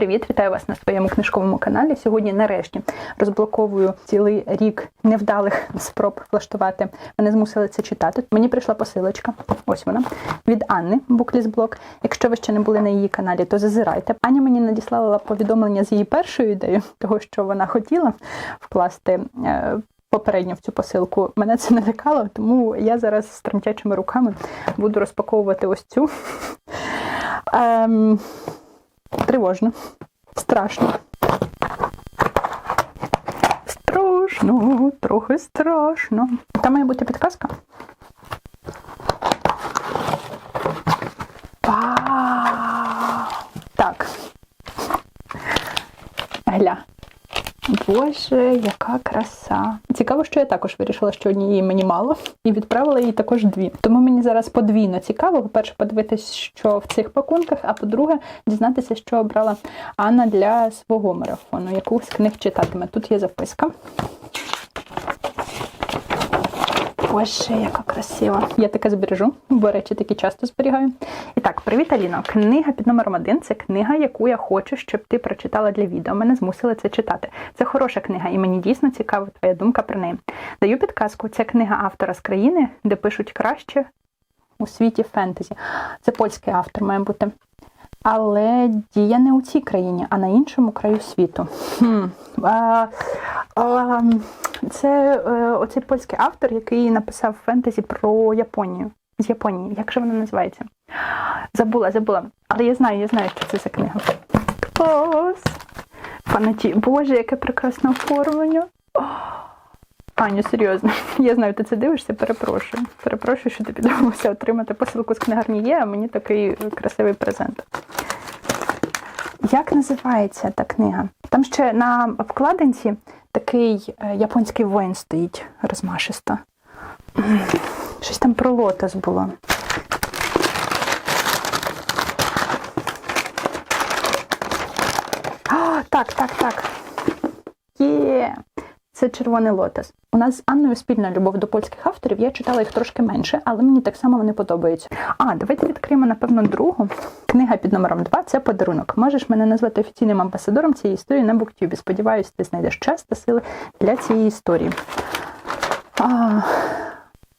привіт! Вітаю вас на своєму книжковому каналі. Сьогодні, нарешті, розблоковую цілий рік невдалих спроб влаштувати. Мене змусили це читати. Мені прийшла посилочка. Ось вона від Анни Буклісблок. Якщо ви ще не були на її каналі, то зазирайте. Аня мені надіслала повідомлення з її першою ідеєю, того що вона хотіла вкласти. е, Попередньо в цю посилку мене це не лякало, тому я зараз з тремтячими руками буду розпаковувати ось цю. Ем, Тривожно. Страшно. Страшно, трохи страшно. Там має бути підказка. Так. Гля. Боже, яка краса. Цікаво, що я також вирішила, що однієї мені мало, і відправила їй також дві. Тому мені зараз подвійно цікаво, по-перше, подивитись, що в цих пакунках, а по-друге, дізнатися, що обрала Анна для свого марафону, яку з книг читатиме. Тут є записка. Боже, яка красива. Я таке збережу, бо речі такі часто зберігаю. І так, привіт, Аліно. Книга під номером один це книга, яку я хочу, щоб ти прочитала для відео. Мене змусили це читати. Це хороша книга, і мені дійсно цікава твоя думка про неї. Даю підказку: це книга автора з країни, де пишуть краще у світі фентезі. Це польський автор, має бути. Але дія не у цій країні, а на іншому краю світу. Хм. Це е, оцей польський автор, який написав фентезі про Японію. З Японії. Як же вона називається? Забула, забула. Але я знаю, я знаю, що це за книга. Клас! Фанаті. Боже, яке прекрасне оформлення. О! Серйозно, я знаю, ти це дивишся, перепрошую. Перепрошую, що тобі довелося отримати посилку з книгарні є, а мені такий красивий презент. Як називається та книга? Там ще на обкладинці такий е, японський воїн стоїть розмашисто. Щось там про лотос було. А, так, так, так. Є. Це червоний лотос. У нас з Анною спільна любов до польських авторів. Я читала їх трошки менше, але мені так само вони подобаються. А, давайте відкриємо, напевно, другу. Книга під номером 2 це подарунок. Можеш мене назвати офіційним амбасадором цієї історії на буктюбі. Сподіваюсь, ти знайдеш час та сили для цієї історії. А,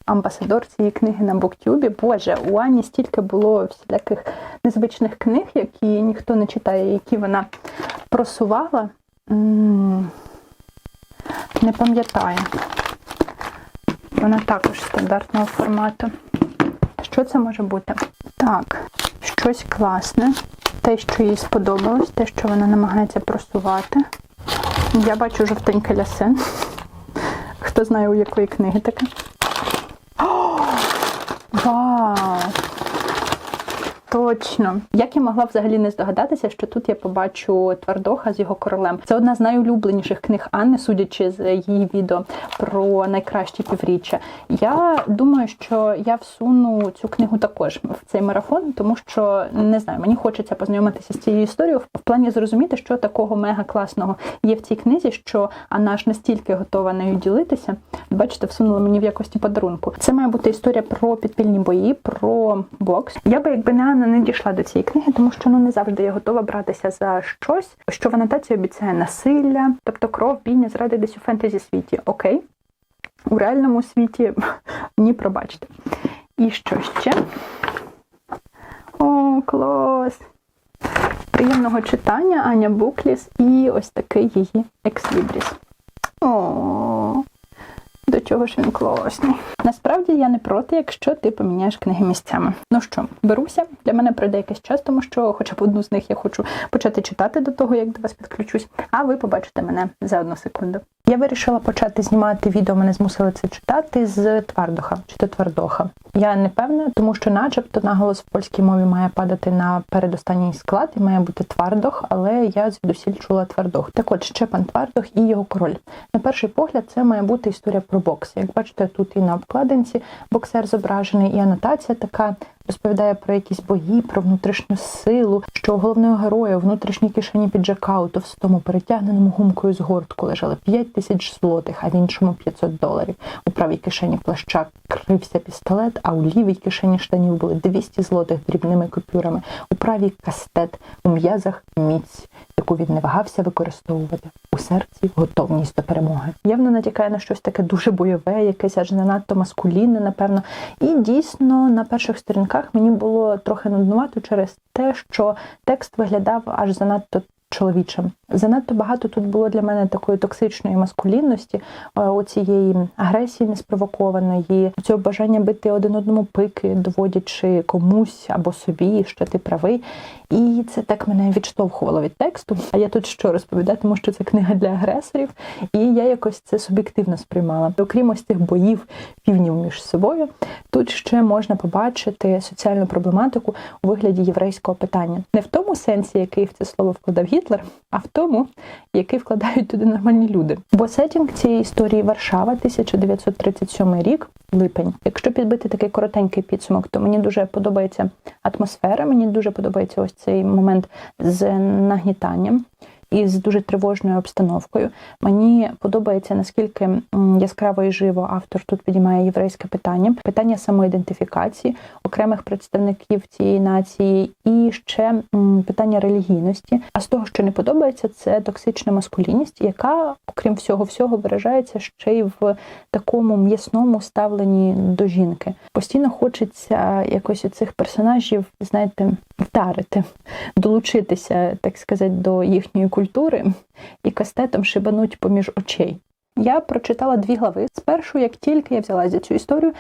амбасадор цієї книги на буктюбі. Боже, у Ані стільки було всіляких незвичних книг, які ніхто не читає, які вона просувала. Не пам'ятаю. Вона також стандартного формату. Що це може бути? Так, щось класне. Те, що їй сподобалось, те, що вона намагається просувати. Я бачу жовтеньке лясе. Хто знає, у якої книги таке? О, Вау! Точно. Як я могла взагалі не здогадатися, що тут я побачу Твардоха з його королем. Це одна з найулюбленіших книг Анни, судячи з її відео про найкращі півріччя. Я думаю, що я всуну цю книгу також в цей марафон, тому що не знаю, мені хочеться познайомитися з цією історією в плані зрозуміти, що такого мега класного є в цій книзі, що Анна аж настільки готова нею ділитися. Бачите, всунула мені в якості подарунку. Це має бути історія про підпільні бої, про бокс. Я би, якби не Анна, не дійшла до цієї книги, тому що ну не завжди я готова братися за щось, що в анотації обіцяє насилля, тобто кров, бійня, зради десь у фентезі світі. Окей. У реальному світі ні, пробачте. І що ще? О, клас! Приємного читання Аня Букліс і ось такий її екслібріс. О, до чого ж він класний. Насправді я не проти, якщо ти поміняєш книги місцями. Ну що, беруся, для мене пройде якийсь час, тому що хоча б одну з них я хочу почати читати до того, як до вас підключусь, а ви побачите мене за одну секунду. Я вирішила почати знімати відео, мене змусили це читати з Твардоха чи то Твардоха. Я не певна, тому що, начебто, наголос в польській мові має падати на передостанній склад і має бути Твардох, але я звідусіль чула Твардох. Так от ще пан Твардох і його король. На перший погляд, це має бути історія про бокс. Як бачите, тут і на обкладинці боксер зображений, і анотація така розповідає про якісь бої, про внутрішню силу, що у головного героя у внутрішній кишені піджака у товстому перетягненому гумкою з гортку лежали 5 тисяч злотих, а в іншому 500 доларів. У правій кишені плаща крився пістолет, а у лівій кишені штанів були 200 злотих дрібними купюрами. У правій кастет, у м'язах міць, яку він не вагався використовувати. У серці готовність до перемоги. Явно натякає на щось таке дуже бойове, якесь аж занадто маскулінне, напевно. І дійсно на перших сторінках мені було трохи нуднувато через те, що текст виглядав аж занадто. Чоловічим занадто багато тут було для мене такої токсичної маскулінності, е, оцієї агресії неспровокованої, цього бажання бити один одному пики, доводячи комусь або собі, що ти правий. І це так мене відштовхувало від тексту. А я тут що розповідатиму, що це книга для агресорів, і я якось це суб'єктивно сприймала. Окрім ось цих боїв півнів між собою, тут ще можна побачити соціальну проблематику у вигляді єврейського питання, не в тому сенсі, який в це слово вкладав Гітлер, а в тому, який вкладають туди нормальні люди. Бо сетінг цієї історії Варшава, 1937 рік, липень. Якщо підбити такий коротенький підсумок, то мені дуже подобається атмосфера. Мені дуже подобається ось цей момент з нагнітанням. І з дуже тривожною обстановкою мені подобається наскільки яскраво і живо автор тут підіймає єврейське питання, питання самоідентифікації окремих представників цієї нації, і ще питання релігійності. А з того, що не подобається, це токсична маскулінність, яка, окрім всього всього, виражається ще й в такому м'ясному ставленні до жінки. Постійно хочеться якось у цих персонажів, знаєте, вдарити, долучитися, так сказати, до їхньої культури і кастетом шибануть поміж очей. Я прочитала дві глави. Спершу, як тільки я взялася за цю історію,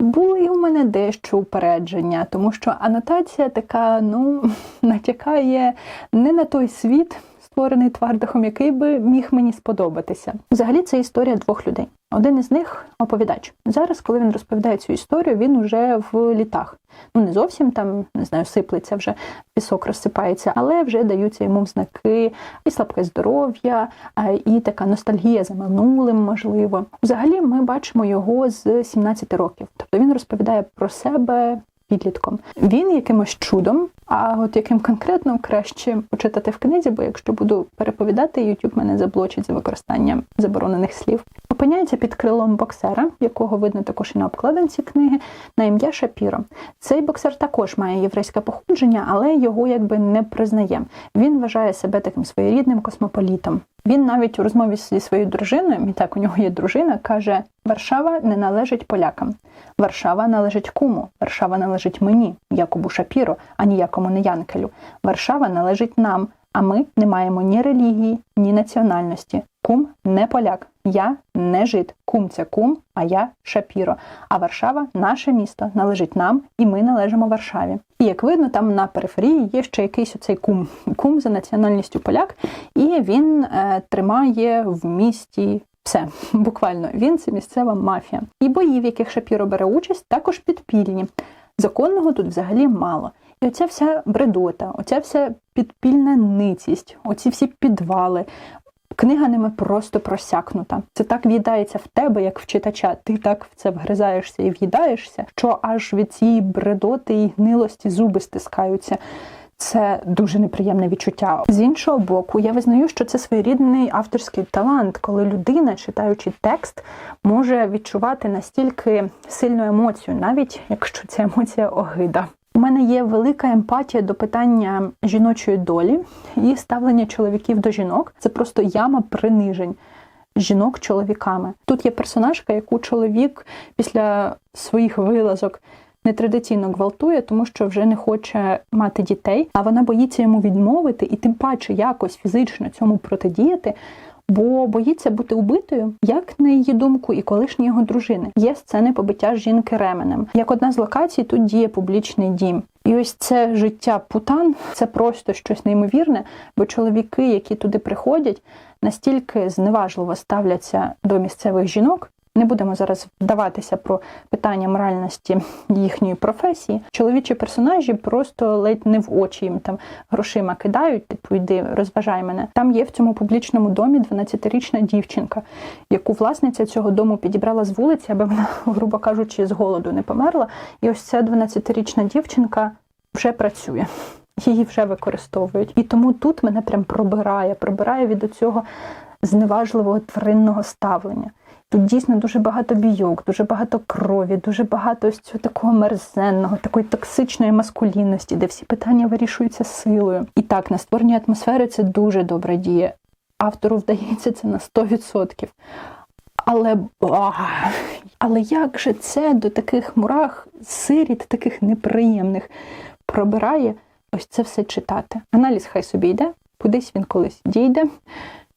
були у мене дещо упередження, тому що анотація така, ну, натякає не на той світ, створений твардахом, який би міг мені сподобатися. Взагалі, це історія двох людей. Один із них оповідач. Зараз, коли він розповідає цю історію, він уже в літах. Ну не зовсім там не знаю, сиплеться вже пісок розсипається, але вже даються йому знаки і слабке здоров'я, і така ностальгія за минулим, можливо. Взагалі, ми бачимо його з 17 років. Тобто він розповідає про себе. Підлітком він якимось чудом, а от яким конкретно краще почитати в книзі, бо якщо буду переповідати, YouTube мене заблочить за використання заборонених слів. Опиняється під крилом боксера, якого видно також і на обкладинці книги, на ім'я Шапіро. Цей боксер також має єврейське походження, але його якби не признає. Він вважає себе таким своєрідним космополітом. Він навіть у розмові зі своєю дружиною, і так у нього є дружина, каже: Варшава не належить полякам, Варшава належить куму, Варшава належить мені, Якобу Шапіро, а ніякому не Янкелю. Варшава належить нам, а ми не маємо ні релігії, ні національності. Кум не поляк, я не жид. Кум це кум, а я Шапіро. А Варшава наше місто належить нам, і ми належимо Варшаві. І як видно, там на периферії є ще якийсь оцей кум, кум за національністю поляк, і він е, тримає в місті. Все, буквально він це місцева мафія. І бої, в яких Шапіро бере участь, також підпільні. Законного тут взагалі мало. І оця вся бредота, оця вся підпільна ницість, оці всі підвали. Книга ними просто просякнута. Це так в'їдається в тебе, як в читача. Ти так в це вгризаєшся і в'їдаєшся, що аж від цієї бредоти і гнилості зуби стискаються. Це дуже неприємне відчуття. З іншого боку, я визнаю, що це своєрідний авторський талант, коли людина, читаючи текст, може відчувати настільки сильну емоцію, навіть якщо ця емоція огида. У мене є велика емпатія до питання жіночої долі і ставлення чоловіків до жінок. Це просто яма принижень жінок чоловіками. Тут є персонажка, яку чоловік після своїх вилазок нетрадиційно гвалтує, тому що вже не хоче мати дітей, а вона боїться йому відмовити і тим паче якось фізично цьому протидіяти. Бо боїться бути убитою, як на її думку, і колишні його дружини. Є сцени побиття жінки ременем. Як одна з локацій, тут діє публічний дім. І ось це життя путан це просто щось неймовірне, бо чоловіки, які туди приходять, настільки зневажливо ставляться до місцевих жінок. Не будемо зараз вдаватися про питання моральності їхньої професії. Чоловічі персонажі просто ледь не в очі їм там грошима кидають, типу йди, розважай мене. Там є в цьому публічному домі 12-річна дівчинка, яку власниця цього дому підібрала з вулиці, аби вона, грубо кажучи, з голоду не померла. І ось ця 12-річна дівчинка вже працює. Її вже використовують. І тому тут мене прям пробирає, пробирає від цього зневажливого тваринного ставлення. Тут дійсно дуже багато бійок, дуже багато крові, дуже багато ось цього такого мерзенного, такої токсичної маскулінності, де всі питання вирішуються силою. І так, на створення атмосфери це дуже добра дія. Автору вдається це на 100%. Але ах, але як же це до таких мурах, сиріт, таких неприємних пробирає ось це все читати? Аналіз хай собі йде, кудись він колись дійде.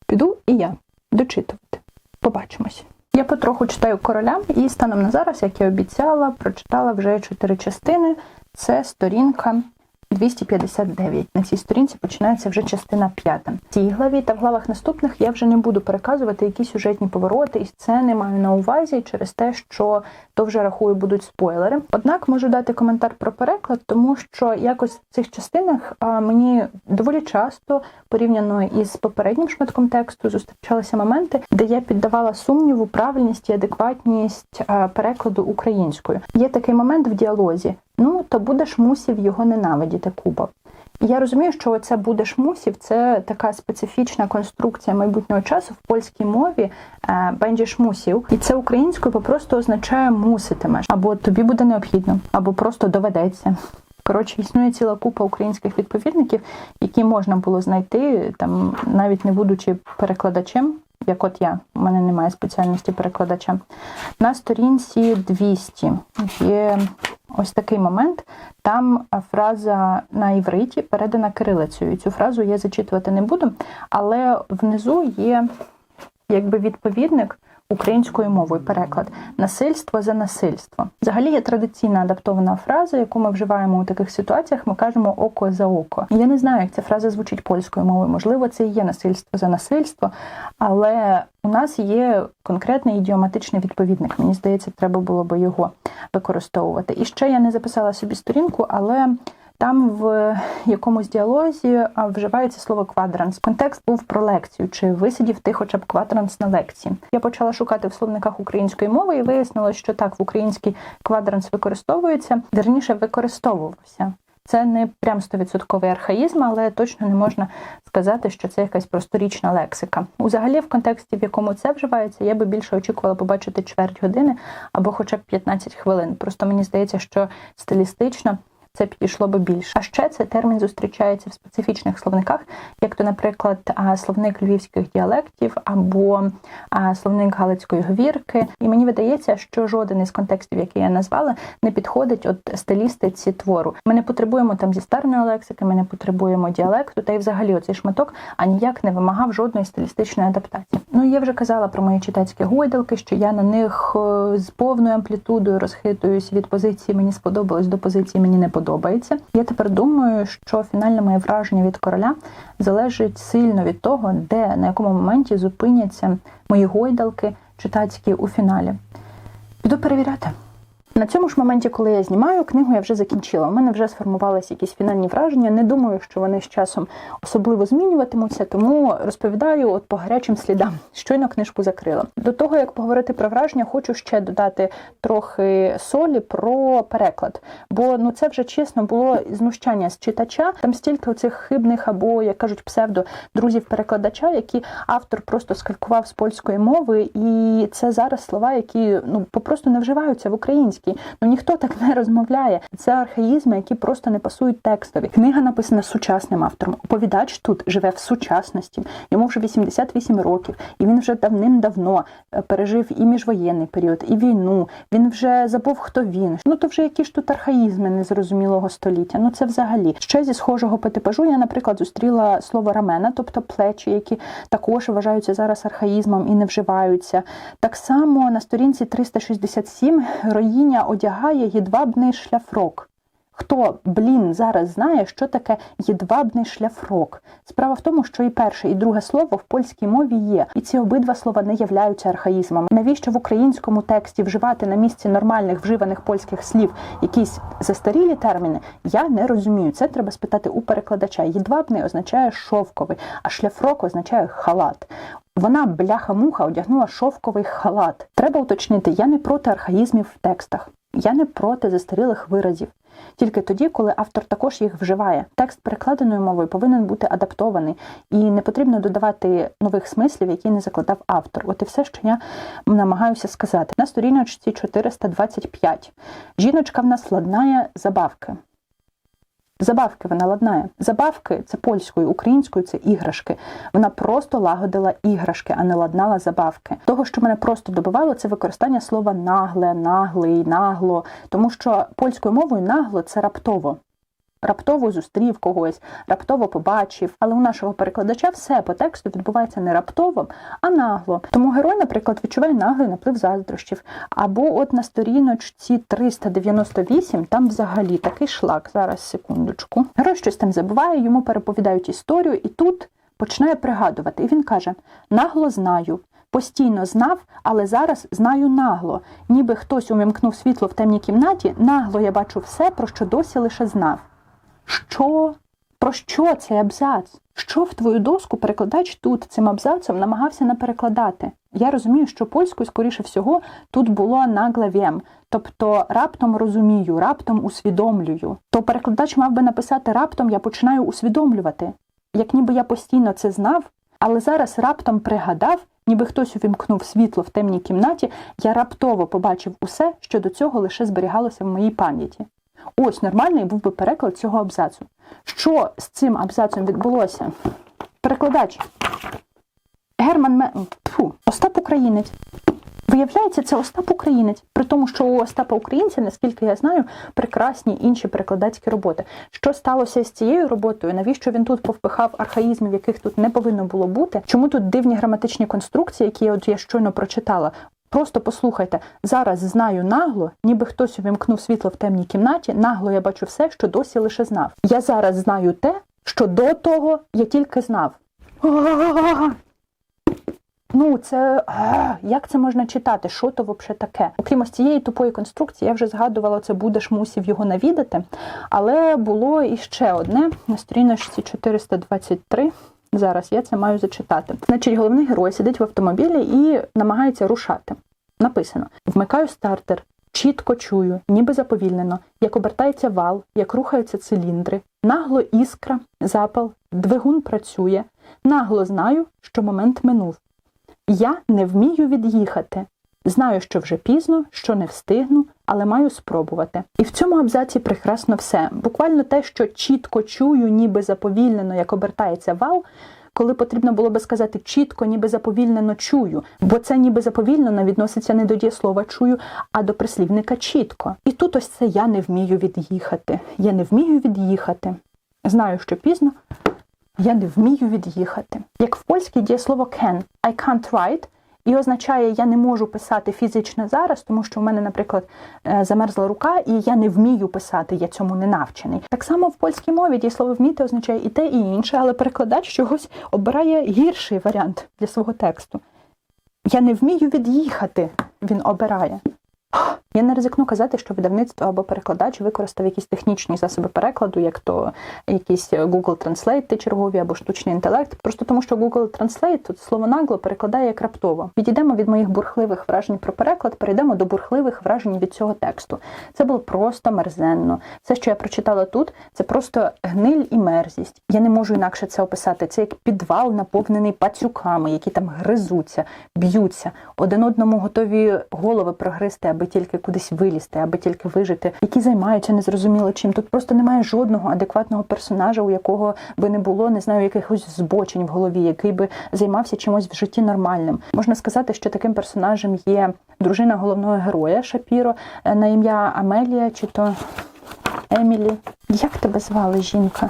Піду і я дочитувати. Побачимось. Я потроху читаю короля, і станом на зараз, як я обіцяла, прочитала вже чотири частини. Це сторінка 259. На цій сторінці починається вже частина п'ята. В цій главі та в главах наступних я вже не буду переказувати які сюжетні повороти і сцени маю на увазі через те, що то вже рахую будуть спойлери. Однак можу дати коментар про переклад, тому що якось в цих частинах мені доволі часто порівняно із попереднім шматком тексту зустрічалися моменти, де я піддавала сумніву правильність і адекватність перекладу українською. Є такий момент в діалозі. Ну, то будеш мусів його ненавидіти, Куба. Я розумію, що оце будеш мусів це така специфічна конструкція майбутнього часу в польській мові бендіш мусів, і це українською попросту означає муситимеш, або тобі буде необхідно, або просто доведеться. Коротше, існує ціла купа українських відповідників, які можна було знайти, там навіть не будучи перекладачем, як от я, у мене немає спеціальності перекладача. На сторінці 200 є ось такий момент. Там фраза на івриті передана кирилицею. Цю фразу я зачитувати не буду, але внизу є якби відповідник українською мовою переклад насильство за насильство. Взагалі є традиційна адаптована фраза, яку ми вживаємо у таких ситуаціях. Ми кажемо око за око. Я не знаю, як ця фраза звучить польською мовою. Можливо, це і є насильство за насильство, але у нас є конкретний ідіоматичний відповідник. Мені здається, треба було би його використовувати. І ще я не записала собі сторінку, але. Там в якомусь діалозі вживається слово квадранс. Контекст був про лекцію, чи висидів ти хоча б квадранс на лекції. Я почала шукати в словниках української мови і вияснилось, що так в українській квадранс використовується, верніше використовувався. Це не прям стовідсотковий архаїзм, але точно не можна сказати, що це якась просторічна лексика. Взагалі, в контексті, в якому це вживається, я би більше очікувала побачити чверть години або хоча б 15 хвилин. Просто мені здається, що стилістично це підійшло би більше. А ще цей термін зустрічається в специфічних словниках, як то, наприклад, словник львівських діалектів або словник галицької говірки. І мені видається, що жоден із контекстів, який я назвала, не підходить от стилістиці твору. Ми не потребуємо там зі старної лексики, ми не потребуємо діалекту, та й взагалі оцей шматок аніяк не вимагав жодної стилістичної адаптації. Ну я вже казала про мої читацькі гойдалки, що я на них е, з повною амплітудою розхитуюсь від позиції мені сподобалось до позиції мені не подобається подобається. Я тепер думаю, що фінальне моє враження від короля залежить сильно від того, де на якому моменті зупиняться мої гойдалки читацькі у фіналі. Піду перевіряти. На цьому ж моменті, коли я знімаю книгу, я вже закінчила. У мене вже сформувалися якісь фінальні враження. Не думаю, що вони з часом особливо змінюватимуться, тому розповідаю от по гарячим слідам. Щойно книжку закрила. До того як поговорити про враження, хочу ще додати трохи солі про переклад. Бо ну це вже чесно було знущання з читача. Там стільки оцих хибних або як кажуть псевдо друзів-перекладача, які автор просто скалькував з польської мови, і це зараз слова, які ну попросту не вживаються в українській російській. Ну ніхто так не розмовляє. Це архаїзми, які просто не пасують текстові. Книга написана сучасним автором. Оповідач тут живе в сучасності. Йому вже 88 років, і він вже давним-давно е, пережив і міжвоєнний період, і війну. Він вже забув, хто він. Ну то вже які ж тут архаїзми незрозумілого століття. Ну це взагалі ще зі схожого по типажу. Я, наприклад, зустріла слово рамена, тобто плечі, які також вважаються зараз архаїзмом і не вживаються. Так само на сторінці 367 роїння одягає їдвабний шляфрок. Хто, блін, зараз знає, що таке єдвабний шляфрок? Справа в тому, що і перше, і друге слово в польській мові є, і ці обидва слова не являються архаїзмами. Навіщо в українському тексті вживати на місці нормальних вживаних польських слів якісь застарілі терміни? Я не розумію. Це треба спитати у перекладача. Єдвабний означає шовковий, а шляфрок означає халат. Вона, бляха-муха, одягнула шовковий халат. Треба уточнити, я не проти архаїзмів в текстах. Я не проти застарілих виразів. Тільки тоді, коли автор також їх вживає. Текст перекладеною мовою повинен бути адаптований, і не потрібно додавати нових смислів, які не закладав автор. От і все, що я намагаюся сказати. На сторіночці 425. Жіночка в нас ладнає забавки. Забавки вона ладнає. Забавки це польською, українською це іграшки. Вона просто лагодила іграшки, а не ладнала забавки. Того, що мене просто добивало, це використання слова нагле, наглий, нагло, тому що польською мовою нагло це раптово. Раптово зустрів когось, раптово побачив. Але у нашого перекладача все по тексту відбувається не раптово, а нагло. Тому герой, наприклад, відчуває наглий наплив заздрощів. Або от на сторіночці 398 там взагалі такий шлак. Зараз секундочку. Герой щось там забуває, йому переповідають історію, і тут починає пригадувати. І він каже: нагло знаю. Постійно знав, але зараз знаю нагло. Ніби хтось умімкнув світло в темній кімнаті, нагло я бачу все, про що досі лише знав. Що? Про що цей абзац? Що в твою доску перекладач тут цим абзацом намагався наперекладати? Я розумію, що польською, скоріше всього, тут було наглавєм, тобто раптом розумію, раптом усвідомлюю. То перекладач мав би написати раптом я починаю усвідомлювати, як ніби я постійно це знав, але зараз раптом пригадав, ніби хтось увімкнув світло в темній кімнаті, я раптово побачив усе, що до цього лише зберігалося в моїй пам'яті. Ось нормальний був би переклад цього абзацу. Що з цим абзацом відбулося? Перекладач. Герман Ме... Фу, Остап Українець. Виявляється, це Остап Українець, при тому, що у Остапа Українця, наскільки я знаю, прекрасні інші перекладацькі роботи. Що сталося з цією роботою? Навіщо він тут повпихав архаїзмів, яких тут не повинно було бути? Чому тут дивні граматичні конструкції, які от я щойно прочитала? Просто послухайте, зараз знаю нагло, ніби хтось увімкнув світло в темній кімнаті. Нагло я бачу все, що досі лише знав. Я зараз знаю те, що до того я тільки знав. Ну, це а, як це можна читати? Що то взагалі таке? Окрім ось цієї тупої конструкції, я вже згадувала, це будеш мусів його навідати. Але було іще одне на сторіночці 423. Зараз я це маю зачитати. Значить, головний герой сидить в автомобілі і намагається рушати. Написано: вмикаю стартер, чітко чую, ніби заповільнено, як обертається вал, як рухаються циліндри, нагло іскра, запал, двигун працює, нагло знаю, що момент минув. Я не вмію від'їхати. Знаю, що вже пізно, що не встигну, але маю спробувати. І в цьому абзаці прекрасно все. Буквально те, що чітко чую, ніби заповільнено, як обертається вал, коли потрібно було би сказати чітко, ніби заповільнено чую, бо це ніби заповільнено відноситься не до дієслова чую, а до прислівника чітко. І тут ось це я не вмію від'їхати. Я не вмію від'їхати. Знаю, що пізно. Я не вмію від'їхати. Як в польській дієслово can, I can't write, і означає, я не можу писати фізично зараз, тому що в мене, наприклад, е, замерзла рука, і я не вмію писати, я цьому не навчений. Так само в польській мові дієслово вміти означає і те, і інше, але перекладач чогось обирає гірший варіант для свого тексту. Я не вмію від'їхати, він обирає. Я не ризикну казати, що видавництво або перекладач використав якісь технічні засоби перекладу, як то якісь Google Translate чергові або штучний інтелект. Просто тому, що Google Translate тут слово нагло перекладає як раптово. Відійдемо від моїх бурхливих вражень про переклад, перейдемо до бурхливих вражень від цього тексту. Це було просто мерзенно. Все, що я прочитала тут, це просто гниль і мерзість. Я не можу інакше це описати. Це як підвал, наповнений пацюками, які там гризуться, б'ються, один одному готові голови прогризти, аби тільки кудись вилізти, аби тільки вижити, які займаються незрозуміло чим. Тут просто немає жодного адекватного персонажа, у якого би не було, не знаю, якихось збочень в голові, який би займався чимось в житті нормальним. Можна сказати, що таким персонажем є дружина головного героя Шапіро е, на ім'я Амелія чи то Емілі. Як тебе звали жінка?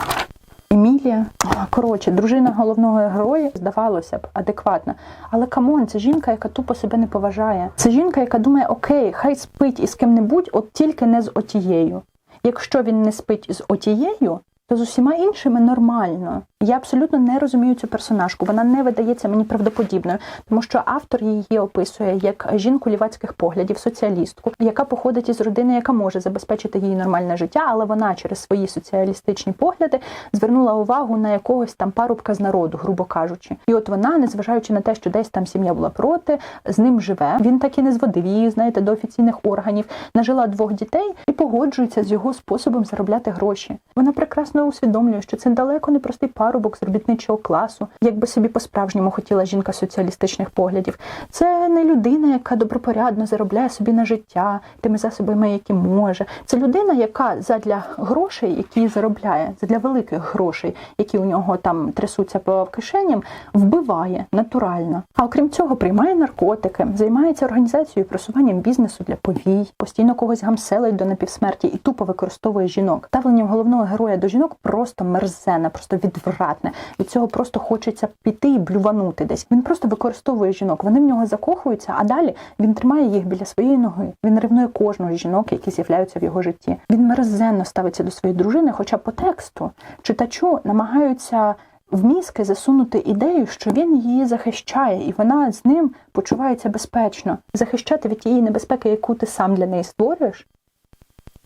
Емілія, коротше, дружина головного героя, здавалося б, адекватна. Але камон, це жінка, яка тупо себе не поважає. Це жінка, яка думає, окей, хай спить із ким-небудь, от тільки не з отією. Якщо він не спить з отією, то з усіма іншими нормально. Я абсолютно не розумію цю персонажку. Вона не видається мені правдоподібною, тому що автор її описує як жінку лівацьких поглядів, соціалістку, яка походить із родини, яка може забезпечити їй нормальне життя, але вона через свої соціалістичні погляди звернула увагу на якогось там парубка з народу, грубо кажучи. І от вона, незважаючи на те, що десь там сім'я була проти, з ним живе. Він так і не зводив її, знаєте, до офіційних органів, нажила двох дітей і погоджується з його способом заробляти гроші. Вона прекрасно усвідомлює, що це далеко не простий парубок з робітничого класу, якби собі по-справжньому хотіла жінка соціалістичних поглядів. Це не людина, яка добропорядно заробляє собі на життя тими засобами, які може. Це людина, яка задля грошей, які заробляє, задля великих грошей, які у нього там трясуться по кишеням, вбиває натурально. А окрім цього, приймає наркотики, займається організацією і просуванням бізнесу для повій, постійно когось гамселить до напівсмерті і тупо використовує жінок. Ставлення головного героя до жінок просто мерзене, просто відвратне. Від цього просто хочеться піти і блюванути десь. Він просто використовує жінок. Вони в нього закохуються, а далі він тримає їх біля своєї ноги. Він ревнує кожного з жінок, які з'являються в його житті. Він мерзенно ставиться до своєї дружини, хоча по тексту читачу намагаються. В мізки засунути ідею, що він її захищає, і вона з ним почувається безпечно. Захищати від тієї небезпеки, яку ти сам для неї створюєш.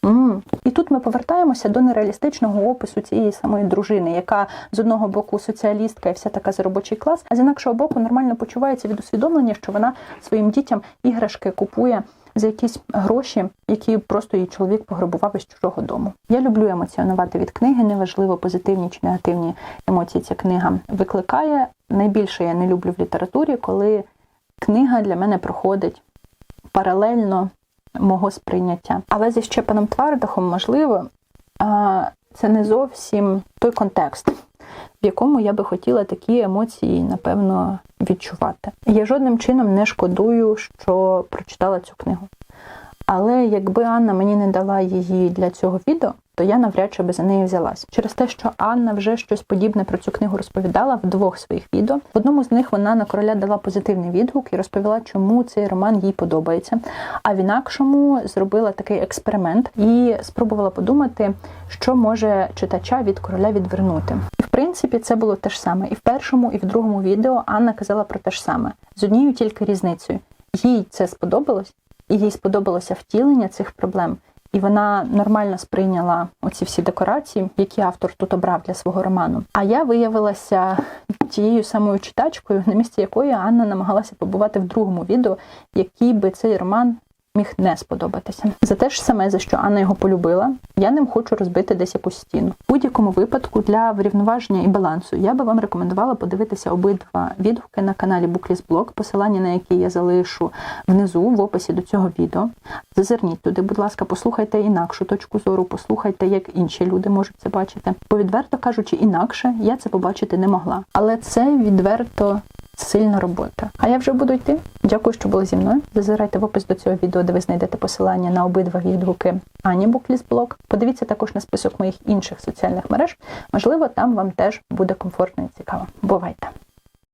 М. Тут ми повертаємося до нереалістичного опису цієї самої дружини, яка з одного боку соціалістка і вся така за робочий клас, а з інакшого боку нормально почувається від усвідомлення, що вона своїм дітям іграшки купує за якісь гроші, які просто її чоловік пограбував із чужого дому. Я люблю емоціонувати від книги, неважливо позитивні чи негативні емоції ця книга викликає. Найбільше я не люблю в літературі, коли книга для мене проходить паралельно мого сприйняття. Але зі Щепаном Твардахом, можливо, це не зовсім той контекст, в якому я би хотіла такі емоції, напевно, відчувати. Я жодним чином не шкодую, що прочитала цю книгу. Але якби Анна мені не дала її для цього відео, то я навряд чи би за неї взялась. Через те, що Анна вже щось подібне про цю книгу розповідала в двох своїх відео. В одному з них вона на короля дала позитивний відгук і розповіла, чому цей роман їй подобається. А в інакшому зробила такий експеримент і спробувала подумати, що може читача від короля відвернути. І в принципі це було те ж саме. І в першому, і в другому відео Анна казала про те ж саме з однією тільки різницею. Їй це сподобалось, і їй сподобалося втілення цих проблем. І вона нормально сприйняла оці всі декорації, які автор тут обрав для свого роману. А я виявилася тією самою читачкою, на місці якої Анна намагалася побувати в другому відео, який би цей роман міг не сподобатися. За те ж саме, за що Анна його полюбила, я ним хочу розбити десь якусь стіну. В будь-якому випадку для врівноваження і балансу я би вам рекомендувала подивитися обидва відгуки на каналі Blog, посилання на які я залишу внизу в описі до цього відео. Зазирніть туди, будь ласка, послухайте інакшу точку зору, послухайте, як інші люди можуть це бачити. Бо відверто кажучи, інакше я це побачити не могла. Але це відверто сильна робота. А я вже буду йти. Дякую, що були зі мною. Зазирайте в опис до цього відео, де ви знайдете посилання на обидва відгуки Ані Буклісблог. Подивіться також на список моїх інших соціальних мереж. Можливо, там вам теж буде комфортно і цікаво. Бувайте!